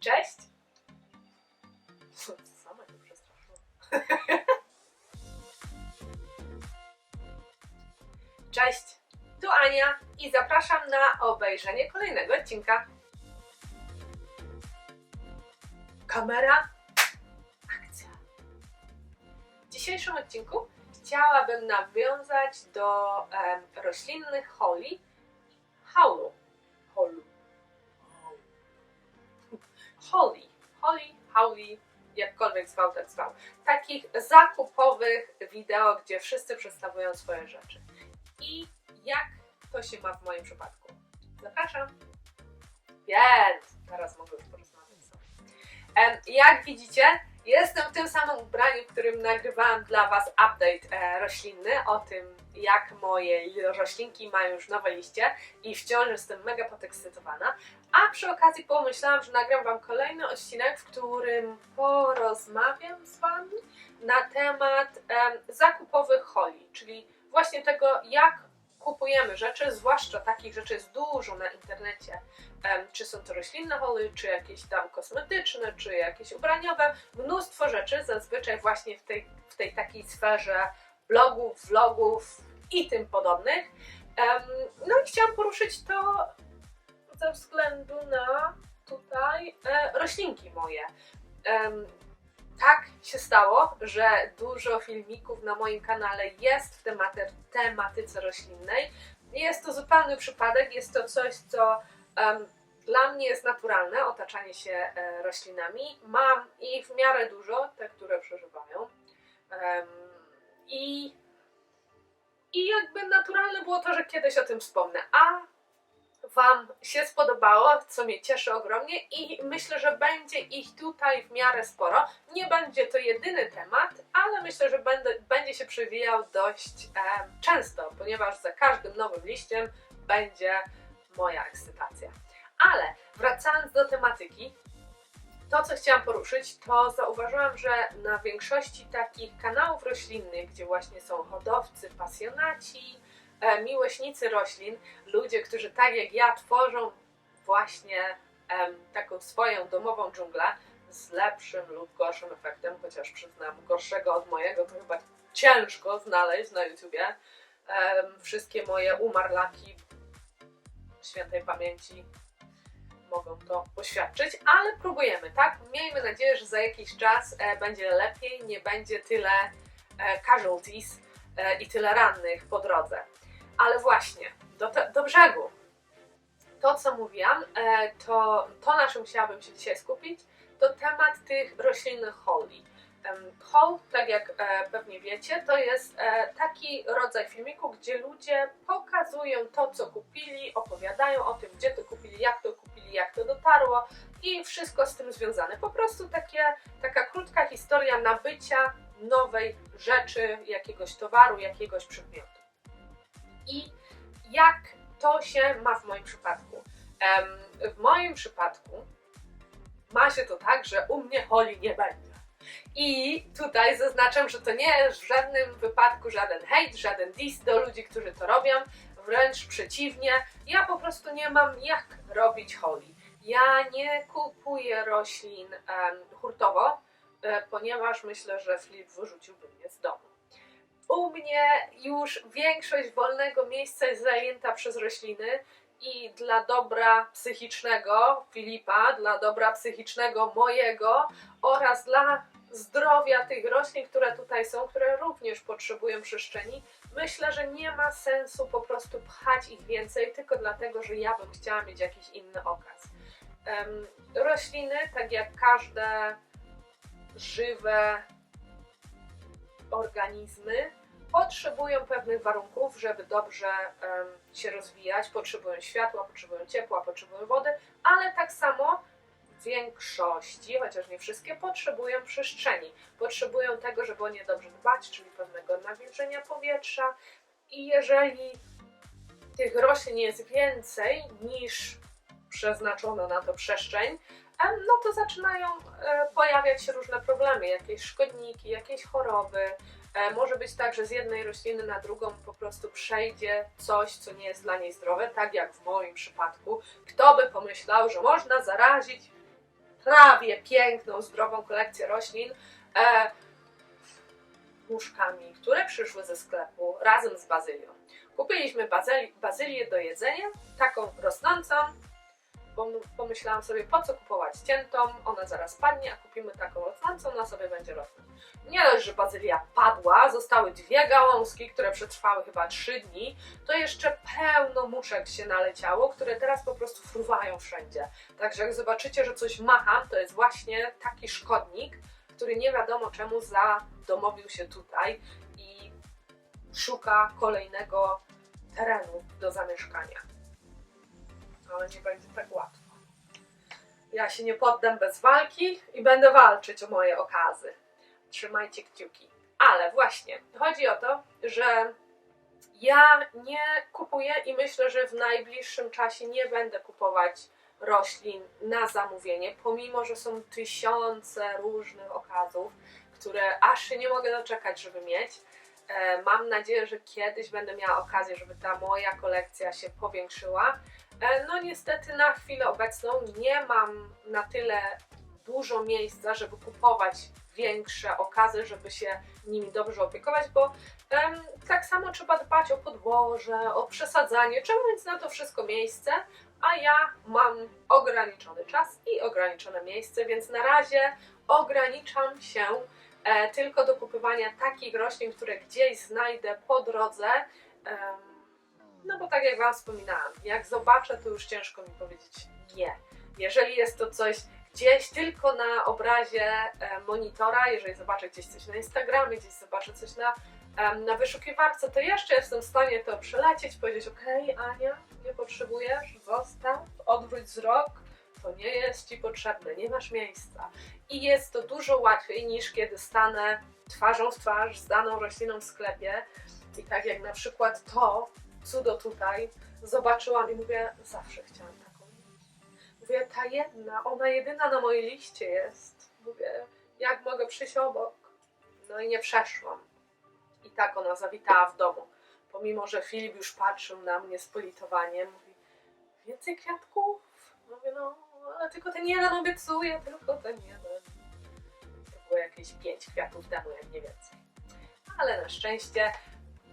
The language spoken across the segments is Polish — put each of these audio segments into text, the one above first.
Cześć! Sama się przestraszyłam. Cześć! Tu Ania i zapraszam na obejrzenie kolejnego odcinka. Kamera, akcja. W dzisiejszym odcinku chciałabym nawiązać do em, roślinnych holi haulu. Holly, Holly, Howley, jakkolwiek zwał, tak zwał. Takich zakupowych wideo, gdzie wszyscy przedstawiają swoje rzeczy. I jak to się ma w moim przypadku? Zapraszam. Więc teraz mogę już porozmawiać sobie. Jak widzicie, jestem w tym samym ubraniu, w którym nagrywałam dla Was update e, roślinny o tym, jak moje roślinki mają już nowe liście i wciąż jestem mega podekscytowana. A przy okazji pomyślałam, że nagram Wam kolejny odcinek, w którym porozmawiam z Wami na temat em, zakupowych holi, czyli właśnie tego, jak kupujemy rzeczy, zwłaszcza takich rzeczy jest dużo na internecie. Czy są to roślinne holy, czy jakieś tam kosmetyczne, czy jakieś ubraniowe, mnóstwo rzeczy, zazwyczaj właśnie w tej, w tej takiej sferze blogów, vlogów i tym podobnych. No i chciałam poruszyć to ze względu na tutaj e, roślinki moje. Tak się stało, że dużo filmików na moim kanale jest w tematy, tematyce roślinnej. Jest to zupełny przypadek, jest to coś, co dla mnie jest naturalne, otaczanie się e, roślinami. Mam ich w miarę dużo, te, które przeżywają. I i jakby naturalne było to, że kiedyś o tym wspomnę. A Wam się spodobało, co mnie cieszy ogromnie i myślę, że będzie ich tutaj w miarę sporo. Nie będzie to jedyny temat, ale myślę, że będę, będzie się przewijał dość e, często, ponieważ za każdym nowym liściem będzie moja ekscytacja. Ale wracając do tematyki, to, co chciałam poruszyć, to zauważyłam, że na większości takich kanałów roślinnych, gdzie właśnie są hodowcy, pasjonaci, miłośnicy roślin, ludzie, którzy tak jak ja tworzą właśnie taką swoją domową dżunglę z lepszym lub gorszym efektem, chociaż przyznam, gorszego od mojego to chyba ciężko znaleźć na YouTubie. Wszystkie moje umarlaki świętej pamięci mogą to poświadczyć, ale próbujemy, tak? Miejmy nadzieję, że za jakiś czas e, będzie lepiej, nie będzie tyle e, casualties e, i tyle rannych po drodze. Ale właśnie, do, te, do brzegu. To, co mówiłam, e, to, to na czym chciałabym się dzisiaj skupić, to temat tych roślinnych holi. Em, Haul, tak jak e, pewnie wiecie, to jest e, taki rodzaj filmiku, gdzie ludzie pokazują to, co kupili, opowiadają o tym, gdzie to kupili, jak to kupili, jak to dotarło i wszystko z tym związane. Po prostu takie, taka krótka historia nabycia nowej rzeczy, jakiegoś towaru, jakiegoś przedmiotu. I jak to się ma w moim przypadku? W moim przypadku ma się to tak, że u mnie holi nie będzie. I tutaj zaznaczam, że to nie jest w żadnym wypadku żaden hejt, żaden diss do ludzi, którzy to robią. Wręcz przeciwnie, ja po prostu nie mam jak robić holi. Ja nie kupuję roślin em, hurtowo, e, ponieważ myślę, że Flip wyrzuciłby mnie z domu. U mnie już większość wolnego miejsca jest zajęta przez rośliny i dla dobra psychicznego Filipa, dla dobra psychicznego mojego oraz dla zdrowia tych roślin, które tutaj są, które również potrzebują przestrzeni, myślę, że nie ma sensu po prostu pchać ich więcej, tylko dlatego, że ja bym chciała mieć jakiś inny okaz. Em, rośliny, tak jak każde żywe organizmy, potrzebują pewnych warunków, żeby dobrze się rozwijać. Potrzebują światła, potrzebują ciepła, potrzebują wody, ale tak samo w większości, chociaż nie wszystkie, potrzebują przestrzeni. Potrzebują tego, żeby o nie dobrze dbać, czyli pewnego nawilżenia powietrza. I jeżeli tych roślin jest więcej niż przeznaczono na to przestrzeń, no to zaczynają e, pojawiać się różne problemy, jakieś szkodniki, jakieś choroby. E, Może być tak, że z jednej rośliny na drugą po prostu przejdzie coś, co nie jest dla niej zdrowe, tak jak w moim przypadku. Kto by pomyślał, że można zarazić prawie piękną, zdrową kolekcję roślin. E, łóżkami, które przyszły ze sklepu razem z bazylią. Kupiliśmy bazyli, bazylię do jedzenia, taką rosnącą, pomyślałam sobie, po co kupować ciętą, ona zaraz padnie, a kupimy taką rosnącą, ona sobie będzie rosnąć. Nie dość, że bazylia padła, zostały dwie gałązki, które przetrwały chyba trzy dni, to jeszcze pełno muszek się naleciało, które teraz po prostu fruwają wszędzie. Także jak zobaczycie, że coś macha, to jest właśnie taki szkodnik, który nie wiadomo czemu zadomowił się tutaj i szuka kolejnego terenu do zamieszkania. Ale nie będzie tak łatwo. Ja się nie poddam bez walki i będę walczyć o moje okazy. Trzymajcie kciuki. Ale właśnie, chodzi o to, że ja nie kupuję i myślę, że w najbliższym czasie nie będę kupować roślin na zamówienie, pomimo że są tysiące różnych okazów, które aż się nie mogę doczekać, żeby mieć. E, mam nadzieję, że kiedyś będę miała okazję, żeby ta moja kolekcja się powiększyła. E, no niestety na chwilę obecną nie mam na tyle dużo miejsca, żeby kupować większe okazy, żeby się nimi dobrze opiekować, bo tak samo trzeba dbać o podłoże, o przesadzanie, trzeba mieć na to wszystko miejsce, a ja mam ograniczony czas i ograniczone miejsce, więc na razie ograniczam się e, tylko do kupowania takich roślin, które gdzieś znajdę po drodze. No bo tak jak Wam wspominałam, jak zobaczę, to już ciężko mi powiedzieć nie. Jeżeli jest to coś gdzieś tylko na obrazie e, monitora, jeżeli zobaczę gdzieś coś na Instagramie, gdzieś zobaczę coś na, na wyszukiwarce, to jeszcze jestem w stanie to przelecieć, powiedzieć: OK, Ania, nie potrzebujesz, zostaw, odwróć wzrok, to nie jest ci potrzebne, nie masz miejsca. I jest to dużo łatwiej niż kiedy stanę twarzą w twarz z daną rośliną w sklepie. I tak jak na przykład to cudo tutaj zobaczyłam i mówię, zawsze chciałam taką Mówię, ta jedna, ona jedyna na mojej liście jest. Mówię, jak mogę przyjść obok? No i nie przeszłam. I tak ona zawitała w domu. Pomimo, że Filip już patrzył na mnie z politowaniem, mówi, więcej kwiatków? Mówię, no, ale tylko ten jeden obiecuję, tylko ten jeden. To było jakieś pięć kwiatów temu, jak nie więcej. Ale na szczęście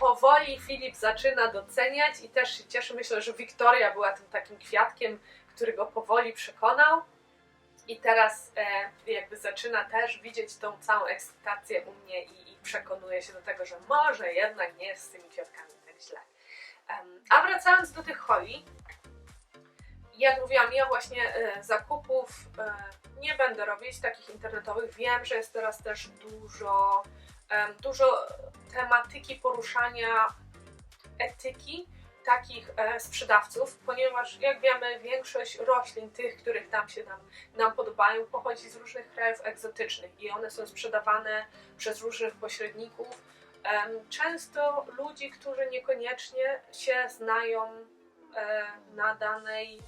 powoli Filip zaczyna doceniać i też się cieszę. Myślę, że Wiktoria była tym takim kwiatkiem, który go powoli przekonał. I teraz e, jakby zaczyna też widzieć tą całą ekscytację u mnie i, i przekonuje się do tego, że może jednak nie jest z tymi kwiatkami tak źle. Um, a wracając do tych holi, jak mówiłam, ja właśnie e, zakupów e, nie będę robić takich internetowych. Wiem, że jest teraz też dużo, dużo tematyki poruszania etyki takich e, sprzedawców, ponieważ jak wiemy, większość roślin, tych, których tam się nam, nam podobają, pochodzi z różnych krajów egzotycznych i one są sprzedawane przez różnych pośredników. Często ludzi, którzy niekoniecznie się znają e, na danej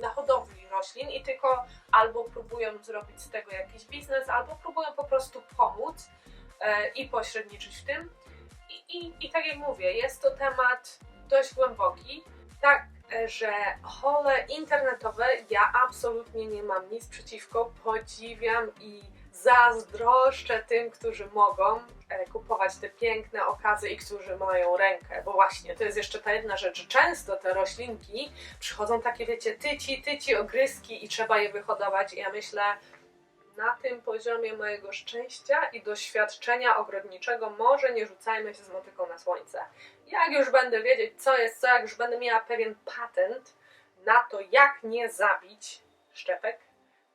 na hodowli roślin i tylko albo próbują zrobić z tego jakiś biznes, albo próbują po prostu pomóc i pośredniczyć w tym. I, i, I tak jak mówię, jest to temat dość głęboki. Tak, e, że hole internetowe ja absolutnie nie mam nic przeciwko. Podziwiam i zazdroszczę tym, którzy mogą e, kupować te piękne okazy i którzy mają rękę, bo właśnie to jest jeszcze ta jedna rzecz, że często te roślinki przychodzą takie, wiecie, tyci, tyci, ogryski i trzeba je wyhodować i ja myślę, na tym poziomie mojego szczęścia i doświadczenia ogrodniczego może nie rzucajmy się z motyką na słońce. Jak już będę wiedzieć, co jest co, jak już będę miała pewien patent na to, jak nie zabić szczepek,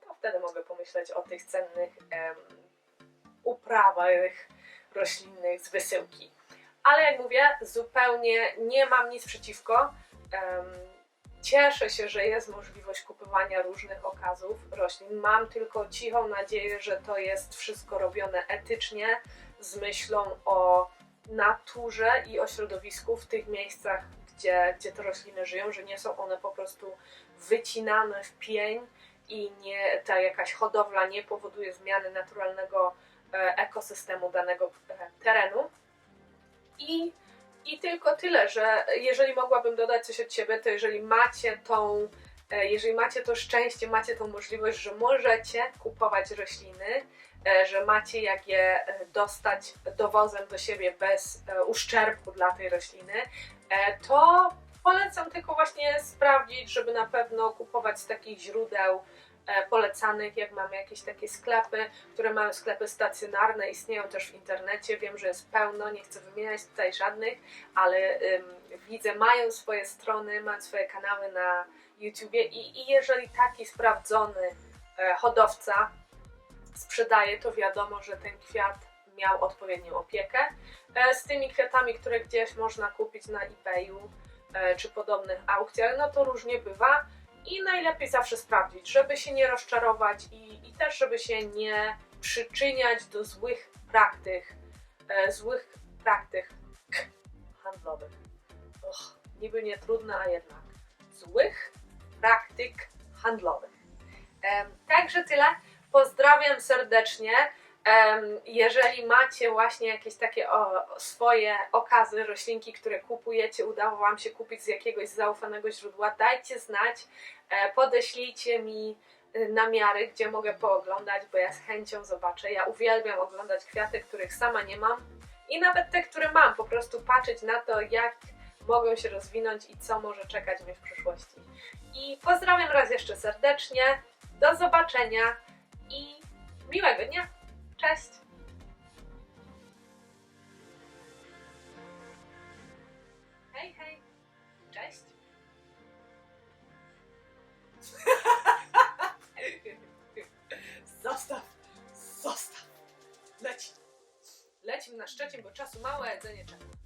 to wtedy mogę pomyśleć o tych cennych em, uprawach roślinnych z wysyłki. Ale jak mówię, zupełnie nie mam nic przeciwko. Cieszę się, że jest możliwość kupowania różnych okazów roślin. Mam tylko cichą nadzieję, że to jest wszystko robione etycznie, z myślą o naturze i o środowisku w tych miejscach, gdzie, gdzie te rośliny żyją, że nie są one po prostu wycinane w pień i nie, ta jakaś hodowla nie powoduje zmiany naturalnego e, ekosystemu danego e, terenu. I i tylko tyle, że jeżeli mogłabym dodać coś od Ciebie, to jeżeli macie tą e, jeżeli macie to szczęście, macie tą możliwość, że możecie kupować rośliny, e, że macie jak je e, dostać dowozem do siebie bez uszczerbku dla tej rośliny, to polecam tylko właśnie sprawdzić, żeby na pewno kupować z takich źródeł polecanych, jak mamy jakieś takie sklepy, które mają sklepy stacjonarne, istnieją też w internecie, wiem, że jest pełno, nie chcę wymieniać tutaj żadnych, ale widzę, mają swoje strony, mają swoje kanały na YouTubie i, i jeżeli taki sprawdzony e, hodowca sprzedaje, to wiadomo, że ten kwiat miał odpowiednią opiekę. E, z tymi kwiatami, które gdzieś można kupić na eBayu e, czy podobnych aukcjach, no to różnie bywa i najlepiej zawsze sprawdzić, żeby się nie rozczarować i, i też, żeby się nie przyczyniać do złych praktyk, e, złych praktyk handlowych. Och, niby nie trudne, a jednak złych praktyk handlowych. Em, Także tyle. Pozdrawiam serdecznie. Jeżeli macie właśnie jakieś takie o, swoje okazy, roślinki, które kupujecie, udało Wam się kupić z jakiegoś zaufanego źródła, dajcie znać, e, podeślijcie mi y, namiary, gdzie mogę pooglądać, bo ja z chęcią zobaczę. Ja uwielbiam oglądać kwiaty, których sama nie mam i nawet te, które mam, po prostu patrzeć na to, jak mogą się rozwinąć i co może czekać mnie w przyszłości. I pozdrawiam raz jeszcze serdecznie, do zobaczenia i miłego dnia. Cześć! Hej, hej! Zostaw! Zostaw! Leci! Lecimy na szczecin, bo czasu mało, jedzenie czeka.